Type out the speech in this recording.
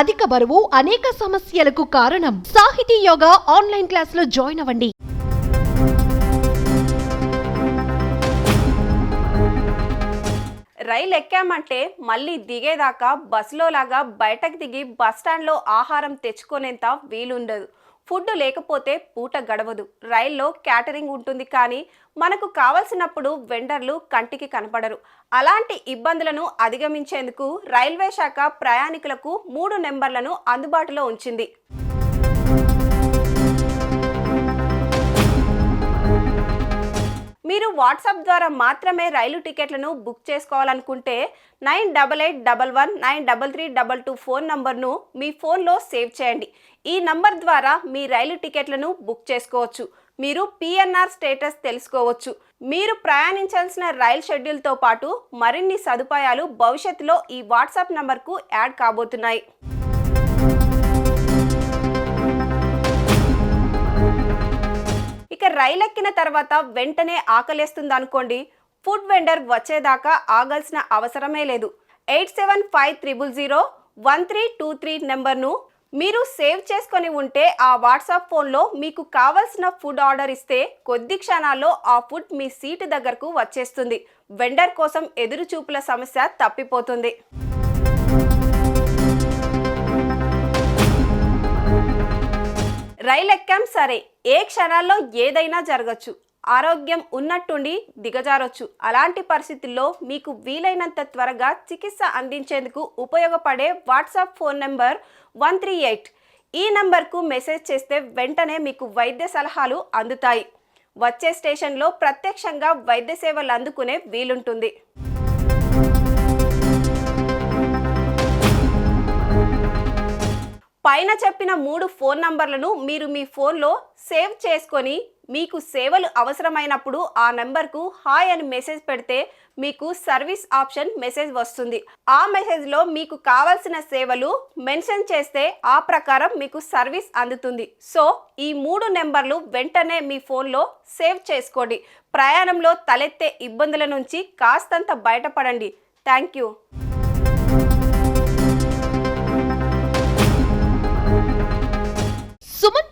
అధిక బరువు అనేక సమస్యలకు కారణం. సాహితీ యోగా ఆన్లైన్ క్లాసులో జాయిన్ అవ్వండి. రైలు ఎక్కామంటే మళ్ళీ దిగేదాకా బస్సులో లాగా బయటకు దిగి బస్ స్టాండ్లో ఆహారం తెచ్చుకునేంత వీలుండదు. ఫుడ్ లేకపోతే పూట గడవదు. రైల్లో క్యాటరింగ్ ఉంటుంది కానీ మనకు కావలసినప్పుడు వెండర్లు కంటికి కనపడరు. అలాంటి ఇబ్బందులను అధిగమించేందుకు రైల్వే శాఖ ప్రయాణికులకు మూడు నెంబర్లను అందుబాటులో ఉంచింది. వాట్సాప్ ద్వారా మాత్రమే రైలు టికెట్లను బుక్ చేసుకోవాలనుకుంటే nine double eight double one nine double three double two phone నంబర్ను మీ ఫోన్లో సేవ్ చేయండి. ఈ నంబర్ ద్వారా మీ రైలు టికెట్లను బుక్ చేసుకోవచ్చు. మీరు పిఎన్ఆర్ స్టేటస్ తెలుసుకోవచ్చు. మీరు ప్రయాణించాల్సిన రైల్ షెడ్యూల్తో పాటు మరిన్ని సదుపాయాలు భవిష్యత్తులో ఈ వాట్సాప్ నంబర్కు యాడ్ కాబోతున్నాయి. రైలెక్కిన తర్వాత వెంటనే ఆకలేస్తుంది అనుకోండి ఫుడ్ వెండర్ వచ్చేదాకా ఆగాల్సిన అవసరమే లేదు. Eight seven five triple zero one three two three నెంబర్ను మీరు సేవ్ చేసుకొని ఉంటే ఆ వాట్సాప్ ఫోన్లో మీకు కావలసిన ఫుడ్ ఆర్డర్ ఇస్తే కొద్ది క్షణాల్లో ఆ ఫుడ్ మీ సీటు దగ్గరకు వచ్చేస్తుంది. వెండర్ కోసం ఎదురుచూపుల సమస్య తప్పిపోతుంది. రైలు ఎక్కాం సరే ఏ క్షణాల్లో ఏదైనా జరగచ్చు. ఆరోగ్యం ఉన్నట్టుండి దిగజారొచ్చు. అలాంటి పరిస్థితుల్లో మీకు వీలైనంత త్వరగా చికిత్స అందించేందుకు ఉపయోగపడే WhatsApp phone number one three eight. ఈ నంబర్కు మెసేజ్ చేస్తే వెంటనే మీకు వైద్య సలహాలు అందుతాయి. వచ్చే స్టేషన్లో ప్రత్యక్షంగా వైద్య సేవలు అందుకునే వీలుంటుంది. పైన చెప్పిన మూడు ఫోన్ నంబర్లను మీరు మీ ఫోన్లో సేవ్ చేసుకొని మీకు సేవలు అవసరమైనప్పుడు ఆ నెంబర్కు హాయ్ అని మెసేజ్ పెడితే మీకు సర్వీస్ ఆప్షన్ మెసేజ్ వస్తుంది. ఆ మెసేజ్లో మీకు కావాల్సిన సేవలు మెన్షన్ చేస్తే ఆ ప్రకారం మీకు సర్వీస్ అందుతుంది. సో ఈ మూడు నెంబర్లు వెంటనే మీ ఫోన్లో సేవ్ చేసుకోండి. ప్రయాణంలో తలెత్తే ఇబ్బందుల నుంచి కాస్తంత బయటపడండి. Thank you.